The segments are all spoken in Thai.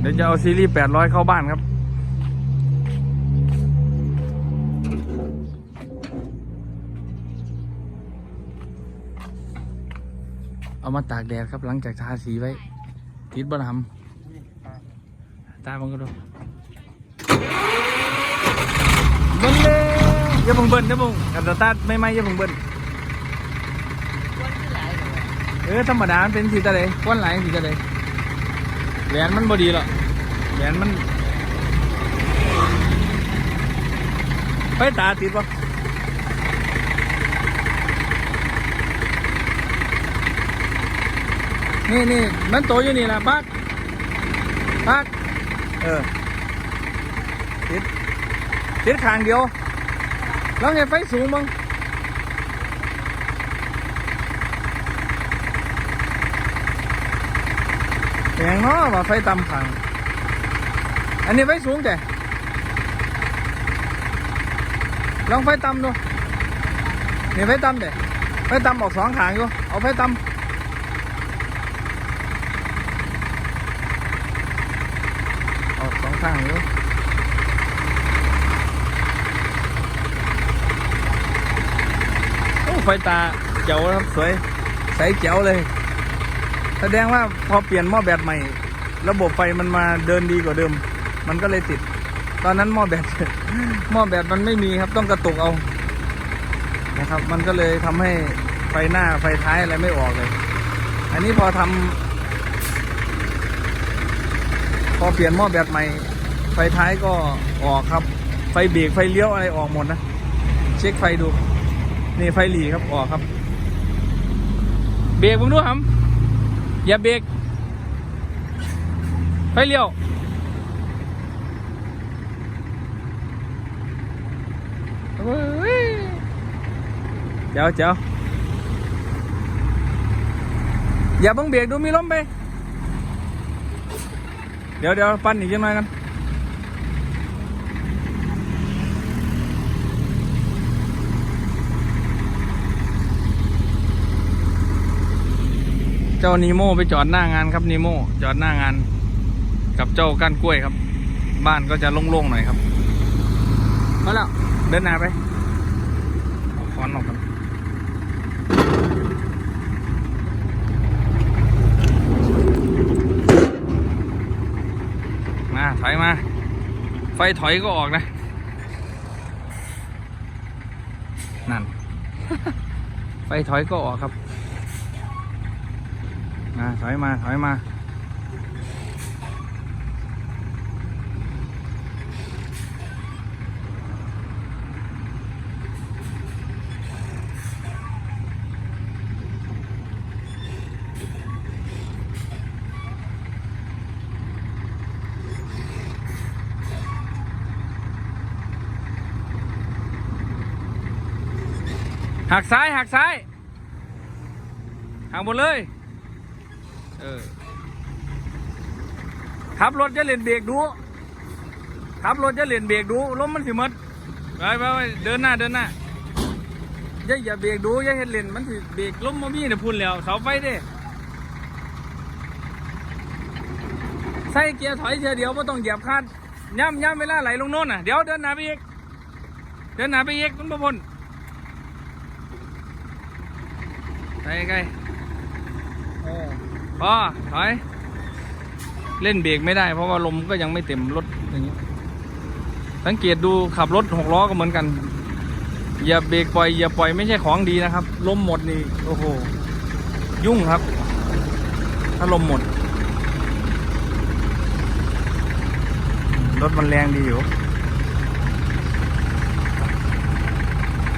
เดี๋ยวจะเอาซีรีส์แปดร้อยเข้าบ้านครับ เอามาตากแดดครับหลังจากทาสีไว้ ติดบ่ทำตาบังก็ดูเบิ้ลเลยอย่าเพิ่งเบิ้ลอย่าเพิ่งกันตาร์ทไม่ไม่อย่าเพิ่งเบิ้ลเออธรรมดามันเป็นสีตะเลยก้อนไหลายสีตะเลย แหวนมันบดีหรอกแหวนมันไปตาติดปะนี่นี่มันโตอยู่นี่แหละปักปักเออติดติดขางเดียวแล้วไงไฟสูงบ้ง แพงเนาะว่าไฟต่ำขางอันนี้ไฟสูงแต่ลองไฟต่ำดูนี่ไฟต่ำเด็ไฟต่ำออกสองขางอยู่ เอาไฟต่ำออกสองข้างอยู่โอ้ไฟตาเจ๋วครับสวยใสเจ๋วเลย แสดงว่าพอเปลี่ยนหม้อแบตใหม่ ระบบไฟมันมาเดินดีกว่าเดิม มันก็เลยติด ตอนนั้นหม้อแบตหม้อแบตมันไม่มีครับต้องกระตุกเอานะครับ มันก็เลยทำให้ไฟหน้าไฟท้ายอะไรไม่ออกเลย อันนี้พอทำพอเปลี่ยนหม้อแบตใหม่ ไฟท้ายก็ออกครับ ไฟเบรกไฟเลี้ยวอะไรออกหมดนะ เช็คไฟดู นี่ไฟหลีครับออกครับ เบรกผมดูครับ อย่าเบรกไฟเลี้ยวเจ้าเจ้าอย่าเพิ่งเบรกดูมีลมไป เดี๋ยวเดี๋ยวปั้นอีกยังไงกัน เจ้านีโมไปจอดหน้างานครับนีโมจอดหน้างาน กับเจ้าก้านกล้วยครับ บ้านก็จะโล่งๆหน่อยครับมาแล้วเดินหน้าไปเอาค้อนออกกันมาถอยมา ไฟถอยก็ออกนะนั่น ไฟถอยก็ออกครับ มาถอยมาถอยมาหักซ้ายหักซ้ายหักหมดเลย เออขับรถจะเล่นเบรกดูขับรถจะเล่นเบรกดูล้มมันสิมดไปไปไปเดินหน้าเดินหน้าอย่าอย่าเบรกดูอย่าเห็นเล่นมันสิเบรกล้มมามีเนี่ยพุ่นแล้วเสาไฟเด้ใส่เกียร์ถอยเทียเดียวไม่ต้องเหยียบคาดย่ำย่ำเวลาไหลลงโน่นน่ะเดี๋ยวเดินหน้าไปอีกเดินหน้าไปอีกมันบ่พ้นไปไกลเออ พอถอย เล่นเบรกไม่ได้ เพราะว่าลมก็ยังไม่เต็มรถอย่างนี้ สังเกตดูขับรถหกล้อก็เหมือนกัน อย่าเบรกปล่อยอย่าปล่อยไม่ใช่ของดีนะครับ ลมหมดนี่โอ้โห ยุ่งครับ ถ้าลมหมด รถมันแรงดีอยู่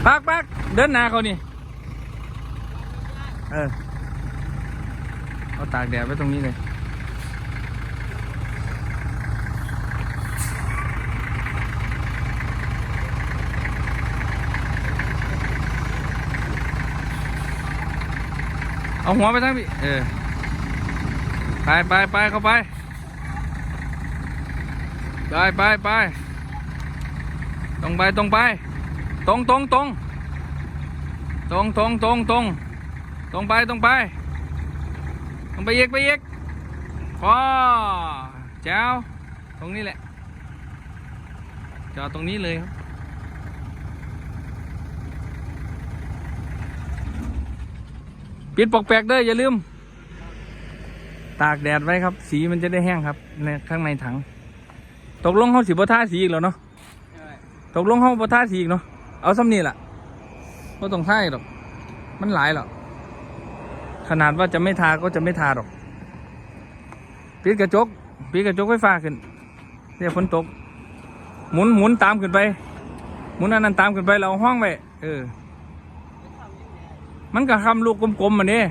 ปักปักเดินหน้าเขานี่ เออ ตากแดดไว้ตรงนี้เลย เอาหัวไปทั้งพี่ เออ ไปไปไปเข้าไป ไปไปไปตรงไปตรงไป ตรงตรงตรงตรงตรงตรงตรงตรงไปตรงไป ไปอีกไปอีกพอแจ้วตรงนี้แหละ จอดตรงนี้เลยครับปิดปอกแปกเด้ออย่าลืม ตากแดดไว้ครับ สีมันจะได้แห้งครับในข้างในถัง ตกลงเขาสีบท่าสีอีกแล้วเนาะตกลงเขาบท่าสีอีกเนาะเอาซ้ำนี่แหละก็ต้องท่าอีกหรอก มันหลายหรอก ขนาดว่าจะไม่ทาก็จะไม่ทาหรอกปิดกระจกปิดกระจกไฟฟ้าขึ้นเดี๋ยฝนตก หมุนหมุนตามขึ้นไป หมุนอันนั้นตามขึ้นไปเราห้องไว้เออ มันก็ทำลูกกลมๆมันนี่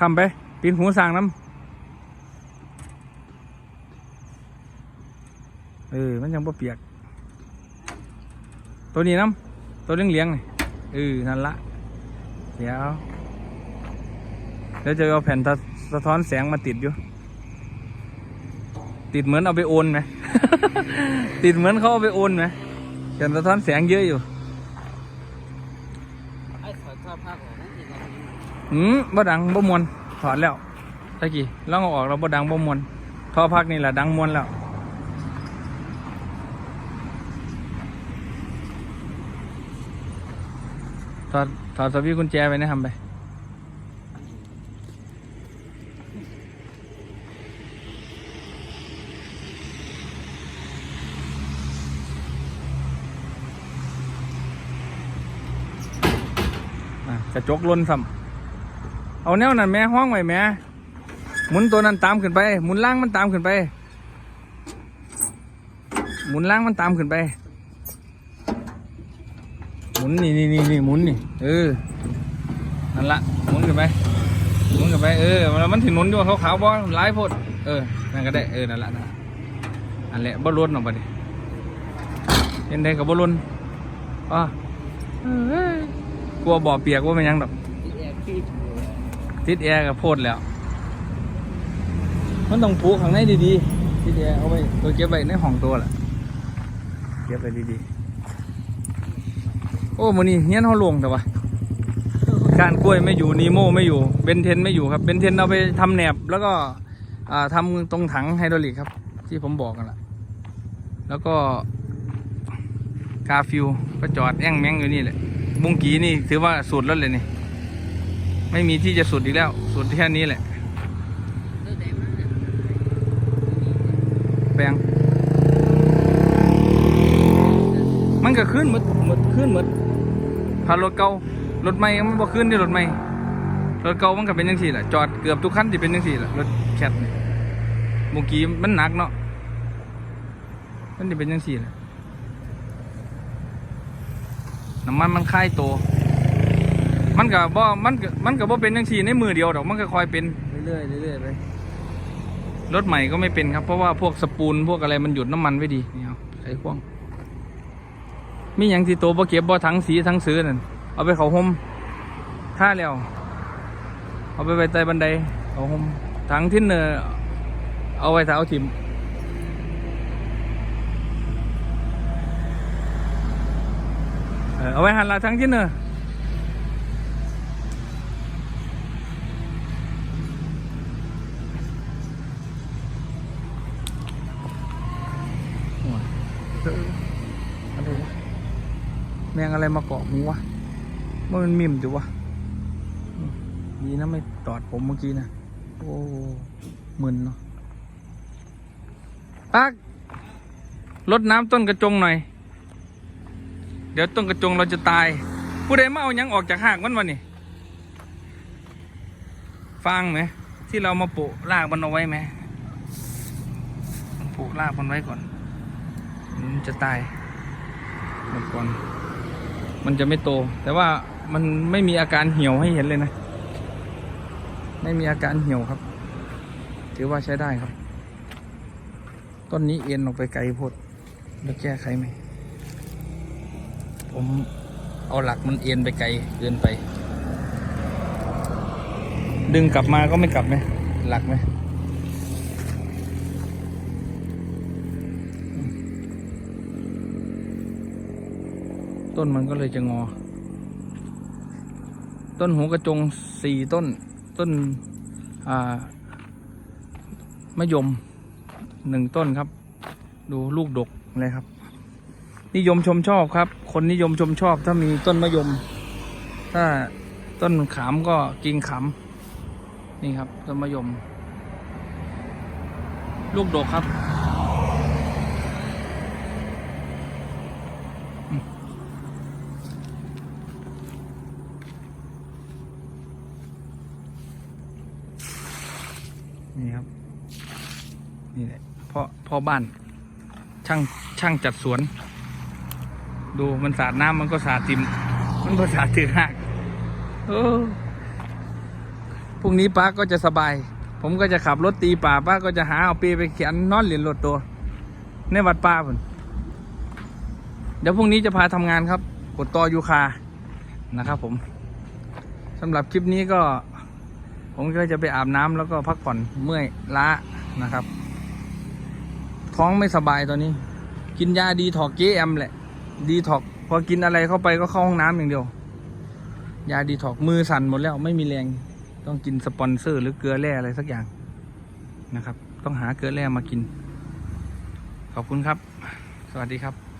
ทำไปปีนหูสร้างน้ำเออ มันยังบ่เปียก ตัวนี้น้ำ ตัวเลี้ยงเลี้ยงๆนี่เออนั่นละเดี๋ยวเดี๋ยวจะเอาแผ่นสะสะท้อนแสงมาติดอยู่ ติดเหมือนเอาไปโอนไหม ติดเหมือนเขาเอาไปโอนไหมแผ่นสะท้อนแสงเยอะอยู่ไอ้ถอดท่อผ้าของนั่นสิครับอืมบ่ดังบ่มวนถอดแล้วตะกี้ลองเอาออกเราบ่ดังบ่มวนท่อพักนี่แหละดังมวนแล้ว ถอดถอดสวิตช์กุญแจไปนะทำไป อะกระจกล้นซ้ำเอาแนวนั้นแม่ห้องไว้แม่หมุนตัวนั้นตามขึ้นไป หมุนล่างมันตามขึ้นไป หมุนล่างมันตามขึ้นไป มุนนี่นี่นี่นี่หมุนนี่เออนั่นละหมุนขึ้นไปหมุนขึ้นไปเออแล้วมันถึงหนุนด้วยขาวๆบ่หลายโพดเออนั่นก็ได้เออนั่นละนั่นละอันแหละบ่ล้นออกไปดิเห็นได้กับบ่ล้นอะเอ้ยกลัวบ่อเปียกว่ามันยังดอกที่แอร์พี่ติดแอร์กับโพดแล้ว มันต้องผูกข้างในดีๆติดแอร์เอาไว้ตัวเก็บไว้ในห้องตัวแหละเก็บไว้ดีๆ โอ้มันนี่เงี้ยนเขาลงแต่ว่าการกล้วยไม่อยู่นีโมไม่อยู่เบนเทนไม่อยู่ครับเบนเทนเอาไปทำแหนบแล้วก็อ่าทำตรงถังไฮดรอลิกครับ ที่ผมบอกกันละแล้วก็กาฟิวก็จอดแอ่งแมงอยู่นี่แหละบุงกีนี่ถือว่าสุดแล้วเลยนี่ ไม่มีที่จะสุดอีกแล้ว สุดแค่นี้แหละเลิกได้มากแปลง มันก็ขึ้นหมดหมดขึ้นหมดพารถเก่ารถใหม่มันบ่ขึ้นที่รถใหม่รถเก่ามันก็เป็นยังสี่แหละจอดเกือบทุกคันที่เป็นยังสี่แหละรถแคทนี่เมื่อกี้มันหนักเนาะมันจะเป็นยังสี่แหละน้ำมันมันคลายตัวมันก็บ่มันก็มันก็บ่เป็นยังสี่ในมือเดียวดอกมันก็คอยเป็นเรื่อยๆเรื่อยๆไปรถใหม่ก็ไม่เป็นครับ เพราะว่าพวกสปูลพวกอะไรมันหยุดน้ำมันไว้ดีนี่เอาใส่พ่วง มีอย่างที่โตบ่เก็บบ่ทั้งสีทั้งซื้อนั่นเอาไปเขาห่มท่าแล้วเอาไปไว้ใต้บันไดเขาห่มถังทิ้นเนอเอาไว้ถ้าทิมเอาไว้หันละทั้งทิ้นเนอเออ แมงอะไรมาเกาะมึงวะว่มันมิมจูวะดีนะไม่ตอดผมเมื่อกี้นะโอ้มึนเนาะปักลดน้ำต้นกระจงหน่อย เดี๋ยวต้นกระจงเราจะตาย ผู้ใดมาเอายังออกจากหากมันวะนี่ฟังไหมที่เรามาปลูกรากมันเอาไว้ไหมปลูกรากมันไว้ก่อน มันจะตายหมดก่อน มันจะไม่โต แต่ว่ามันไม่มีอาการเหี่ยวให้เห็นเลยนะ ไม่มีอาการเหี่ยวครับ ถือว่าใช้ได้ครับ ต้นนี้เอ็นออกไปไกลโพดแล้วแก้ไขไหม ผมเอาหลักมันเอ็นไปไกลเกินไป ดึงกลับมาก็ไม่กลับไหมหลักไหม ต้นมันก็เลยจะงอ ต้นหูกระจงสี่ต้น ต้นอ่ามะยมหนึ่งต้นครับ ดูลูกดกเลยครับ นิยมชมชอบครับ คนนิยมชมชอบถ้ามีต้นมะยม ถ้าต้นขามก็กิ่งขามนี่ครับต้นมะยม ลูกดกครับ นี่ครับ นี่แหละ พ่อบ้าน ช่างช่างจัดสวน ดูมันสาดน้ำมันก็สาดติม มันก็สาดถึงหักโอ้พรุ่งนี้ป้าก็จะสบาย ผมก็จะขับรถตีป่าป้าก็จะหาเอาปีไปเขียนนอนเหรียญรถตัว ในวัดป้าผมเดี๋ยวพรุ่งนี้จะพาทำงานครับกดต่อยูคานะครับผมสำหรับคลิปนี้ก็ ผมก็จะไปอาบน้ำแล้วก็พักผ่อนเมื่อยล้านะครับ ท้องไม่สบายตอนนี้ กินยาดีถอกเกแอมแหละ ดีถอกพอกินอะไรเข้าไปก็เข้าห้องน้ำอย่างเดียว ยาดีถอกมือสั่นหมดแล้วไม่มีแรง ต้องกินสปอนเซอร์ หรือเกลือแร่อะไรสักอย่างนะครับ ต้องหาเกลือแร่มากิน ขอบคุณครับ สวัสดีครับ